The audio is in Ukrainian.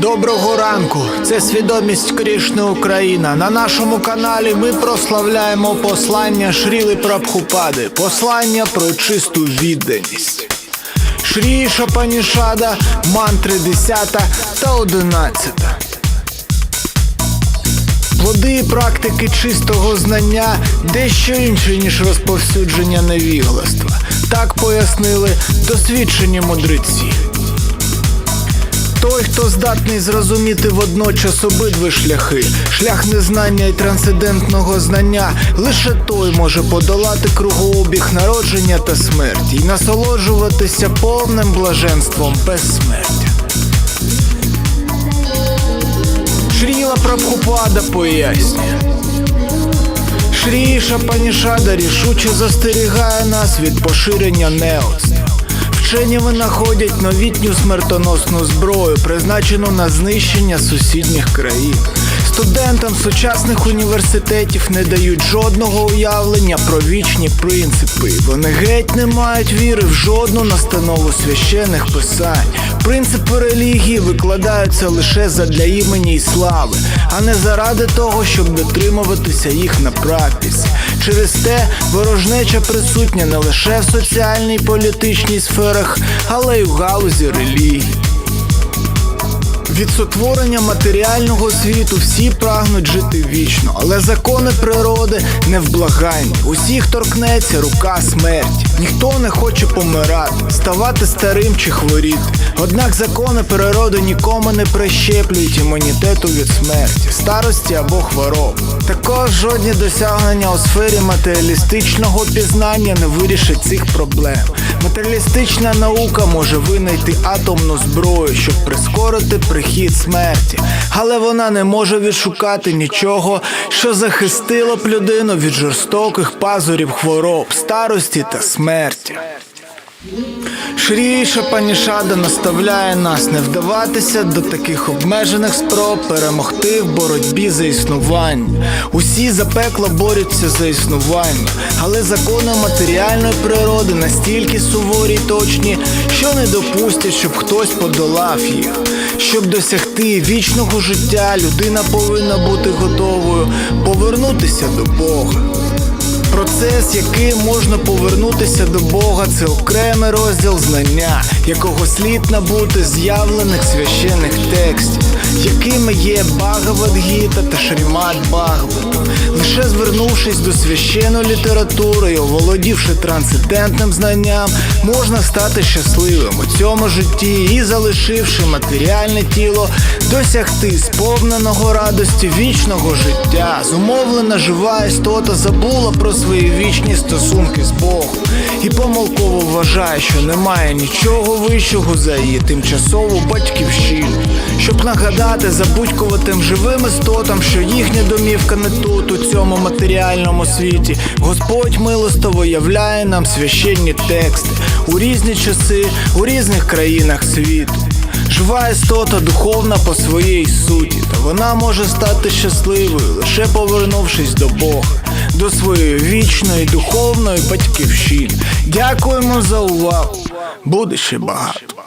Доброго ранку! Це свідомість Крішни Україна. На нашому каналі ми прославляємо послання Шріли Прабхупади, послання про чисту відданість. Шрі Шапанішада, мантри 10 та 11. Плоди практики чистого знання дещо інше, ніж розповсюдження невігластва. Так пояснили досвідчені мудреці. Той, хто здатний зрозуміти водночас обидві шляхи, шлях незнання і трансцендентного знання, лише той може подолати кругообіг народження та смерті і насолоджуватися повним блаженством безсмертя. Шріла Прабхупада пояснює. Шрі Шапанішада рішуче застерігає нас від поширення неоцтва. Вчені винаходять новітню смертоносну зброю, призначену на знищення сусідніх країн. Студентам сучасних університетів не дають жодного уявлення про вічні принципи. Вони геть не мають віри в жодну настанову священних писань. Принципи релігії викладаються лише задля імені і слави, а не заради того, щоб дотримуватися їх на практиці. Через те ворожнеча присутня не лише в соціальній політичній сферах, але й в галузі релігії. Від сотворення матеріального світу всі прагнуть жити вічно, але закони природи невблагайні. Усіх торкнеться рука смерті. Ніхто не хоче помирати, ставати старим чи хворіти. Однак закони природи нікому не прищеплюють імунітету від смерті, старості або хвороб. Також жодні досягнення у сфері матеріалістичного пізнання не вирішать цих проблем. Матеріалістична наука може винайти атомну зброю, щоб прискорити прихід смерті, але вона не може відшукати нічого, що захистило б людину від жорстоких пазурів хвороб, старості та смерті. Шрі Шапанішада наставляє нас не вдаватися до таких обмежених спроб перемогти в боротьбі за існування. Усі запекло борються за існування, але закони матеріальної природи настільки суворі й точні, що не допустять, щоб хтось подолав їх. Щоб досягти вічного життя, людина повинна бути готовою повернутися до Бога. Процес, яким можна повернутися до Бога, це окремий розділ знання, якого слід набути з'явлених священих текстів, якими є Багавадгіта та Шрімат Бхагавата. Лише звернувшись до священної літератури оволодівши трансцендентним знанням, можна стати щасливим у цьому житті і, залишивши матеріальне тіло, досягти сповненого радості вічного життя. Зумовлена жива істота забула про свої вічні стосунки з Богом і помилково вважає, що немає нічого вищого за її тимчасову батьківщину. Щоб нагадати забудькуватим живим істотам, що їхня домівка не тут, у цьому матеріальному світі, Господь милостово являє нам священні тексти у різні часи, у різних країнах світу. Жива істота духовна по своїй суті, та вона може стати щасливою, лише повернувшись до Бога, до своєї вічної духовної батьківщини. Дякуємо за увагу. Буде ще багато.